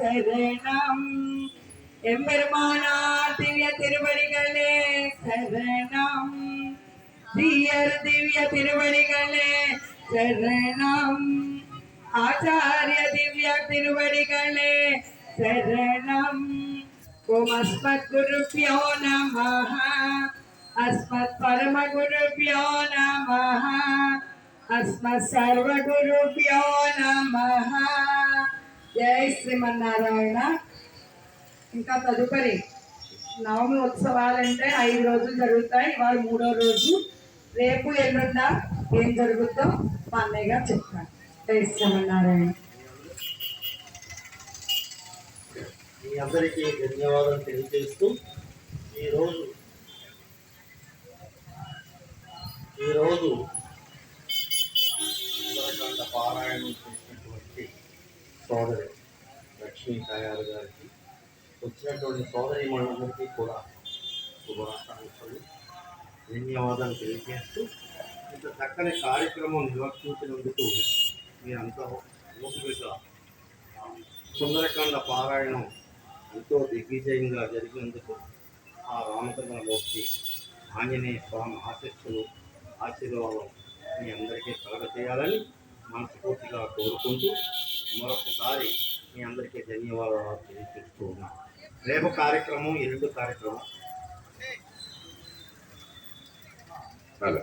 சரணம். எம்பெருமானார் திவ்ய திருவடிகளே சரணம். தீயர் திவ்ய திருவடிகளே சரணம். ஆச்சாரிய திவ்ய திருவடிகளே சரணம். ஓம் அஸ்மத் குருப்பியோ நம அஸ்மத் பரம குருப்பியோ நம அஸ்மத் சர்வ குருப்பியோ நம జై శ్రీమన్నారాయణ. ఇంకా తదుపరి నవమి ఉత్సవాలంటే ఐదు రోజులు జరుగుతాయి. ఇవాళ మూడో రోజు. రేపు ఎల్లుండా ఏం జరుగుతుందో మా అన్నయ్య గారు చెప్తాను జై శ్రీమన్నారాయణ. మీ అందరికీ ధన్యవాదాలు తెలియజేస్తూ ఈరోజు ఈరోజు పారాయణం సోదరి లక్ష్మీ తయారు గారికి వచ్చినటువంటి సోదరి మనందరికీ కూడా శుభాకాంక్షలు. ధన్యవాదాలు తెలియజేస్తూ ఇంత చక్కని కార్యక్రమం నిర్వర్తించినందుకు మీరంతా ఓపికగా సుందరకాండ పారాయణం ఎంతో దిగ్విజయంగా జరిగినందుకు ఆ రామచంద్రమూర్తి ఆంజనేయ స్వామి ఆశస్సులు ఆశీర్వాదం మీ అందరికీ కలగజేయాలని మనస్ఫూర్తిగా కోరుకుంటూ మరొకసారి మీ అందరికీ ధన్యవాదాలు తెలియజేస్తూ ఉన్నాను రేపు కార్యక్రమం ఎల్లుండి కార్యక్రమం. అలా